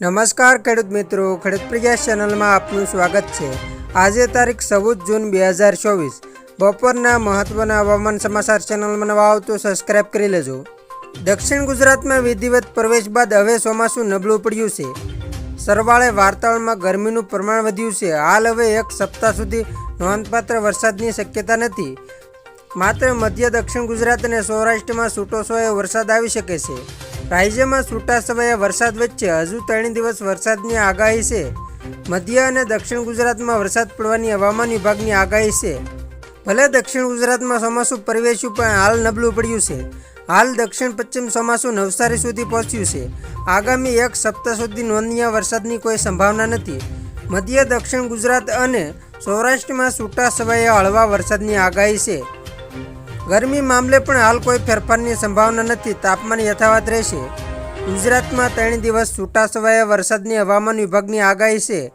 નમસ્કાર ખેડૂત મિત્રો, ખેડૂત પ્રજા ચેનલમાં આપનું સ્વાગત છે. આજે તારીખ ચૌદ જૂન બે હજાર ચોવીસ. બપોરના મહત્વના હવામાન સમાચાર ચેનલમાં નવા આવો તો સબસ્ક્રાઇબ કરી લેજો. દક્ષિણ ગુજરાતમાં વિધિવત પ્રવેશ બાદ હવે ચોમાસું નબળું પડ્યું છે. સરવાળે વાતાવરણમાં ગરમીનું પ્રમાણ વધ્યું છે. હાલ હવે એક સપ્તાહ સુધી નોંધપાત્ર વરસાદની શક્યતા નથી. માત્ર મધ્ય દક્ષિણ ગુજરાત અને સૌરાષ્ટ્રમાં છૂટોછવાયો વરસાદ આવી શકે છે. રાજ્યમાં છૂટાછવાયા વરસાદ વચ્ચે હજુ ત્રણ દિવસ વરસાદની આગાહી છે. મધ્ય અને દક્ષિણ ગુજરાતમાં વરસાદ પડવાની હવામાન વિભાગની આગાહી છે. ભલે દક્ષિણ ગુજરાતમાં ચોમાસું પ્રવેશ્યું, પણ હાલ નબળું પડ્યું છે. હાલ દક્ષિણ પશ્ચિમ ચોમાસું નવસારી સુધી પહોંચ્યું છે. આગામી એક સપ્તાહ સુધી નોંધનીય વરસાદની કોઈ સંભાવના નથી. મધ્ય દક્ષિણ ગુજરાત અને સૌરાષ્ટ્રમાં છૂટા સમયે હળવા વરસાદની આગાહી છે. ગરમી મામલે પણ હાલ કોઈ ફેરફારની સંભાવના નથી. તાપમાન યથાવત રહેશે. ગુજરાતમાં ત્રણ દિવસ છૂટાછવાયા વરસાદની હવામાન વિભાગની આગાહી છે.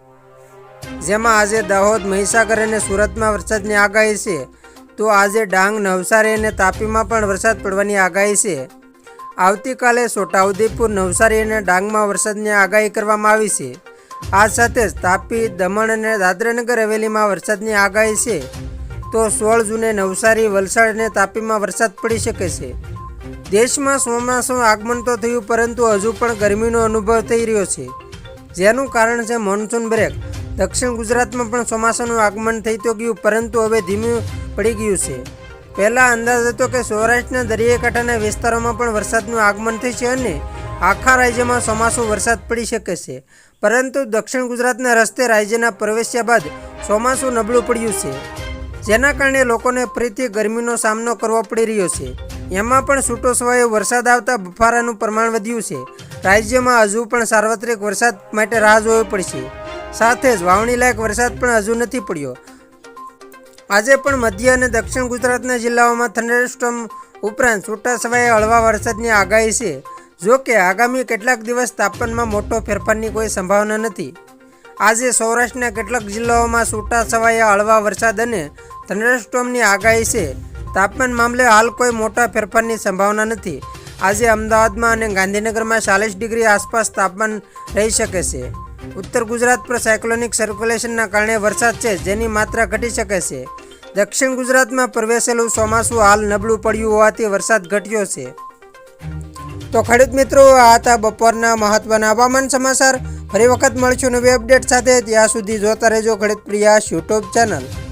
જેમાં આજે દાહોદ, મહીસાગર અને સુરતમાં વરસાદની આગાહી છે. તો આજે ડાંગ, નવસારી અને તાપીમાં પણ વરસાદ પડવાની આગાહી છે. આવતીકાલે છોટાઉદેપુર, નવસારી અને ડાંગમાં વરસાદની આગાહી કરવામાં આવી છે. આ સાથે જ તાપી, દમણ અને દાદરાનગર હવેલીમાં વરસાદની આગાહી છે. તો સોળ જૂને નવસારી, વલસાડ અને તાપીમાં વરસાદ પડી શકે છે. દેશમાં ચોમાસું આગમન તો થયું, પરંતુ હજુ પણ ગરમીનો અનુભવ થઈ રહ્યો છે. જેનું કારણ છે મોન્સૂન બ્રેક. દક્ષિણ ગુજરાતમાં પણ ચોમાસાનું આગમન થઈ તો ગયું, પરંતુ હવે ધીમું પડી ગયું છે. પહેલાં અંદાજ હતો કે સૌરાષ્ટ્રના દરિયાકાંઠાના વિસ્તારોમાં પણ વરસાદનું આગમન થશે અને આખા રાજ્યમાં ચોમાસું વરસાદ પડી શકે છે. પરંતુ દક્ષિણ ગુજરાતના રસ્તે રાજ્યના પ્રવેશ્યા બાદ ચોમાસું નબળું પડ્યું છે. જેના કારણે લોકોને ફરીથી ગરમીનો સામનો કરવો પડી રહ્યો છે. એમાં પણ છૂટો છવાયો વરસાદ આવતા બફારાનું પ્રમાણ વધ્યું છે. રાજ્યમાં હજુ પણ સાર્વત્રિક વરસાદ માટે રાહ જોવી પડશે. સાથે જ વાવણી લાયક વરસાદ પણ હજુ નથી પડ્યો. આજે પણ મધ્ય અને દક્ષિણ ગુજરાતના જિલ્લાઓમાં થંડરસ્ટોમ ઉપરાંત છૂટા છવાયા હળવા વરસાદની આગાહી છે. જો કે આગામી કેટલાક દિવસ તાપમાનમાં મોટો ફેરફારની કોઈ સંભાવના નથી. આજે સૌરાષ્ટ્રના કેટલાક જિલ્લાઓમાં છૂટા છવાયા હળવા વરસાદ અને થંડરસ્ટોમની આગાહી છે. તાપમાન મામલે હાલ કોઈ મોટા ફેરફારની સંભાવના નથી. આજે અમદાવાદમાં અને ગાંધીનગરમાં ચાલીસ ડિગ્રી આસપાસ તાપમાન રહી શકે છે. ઉત્તર ગુજરાત પર સાયક્લોનિક સર્ક્યુલેશનના કારણે વરસાદ છે, જેની માત્રા ઘટી શકે છે. દક્ષિણ ગુજરાતમાં પ્રવેશેલું ચોમાસું હાલ નબળું પડ્યું હોવાથી વરસાદ ઘટ્યો છે. તો ખેડૂત મિત્રો, આ હતા બપોરના મહત્વના હવામાન સમાચાર. ફરી વખત મળશું નવી અપડેટ સાથે. ત્યાં સુધી જોતા રહેજો ખેડૂત પ્રિયાસ યુટ્યુબ ચેનલ.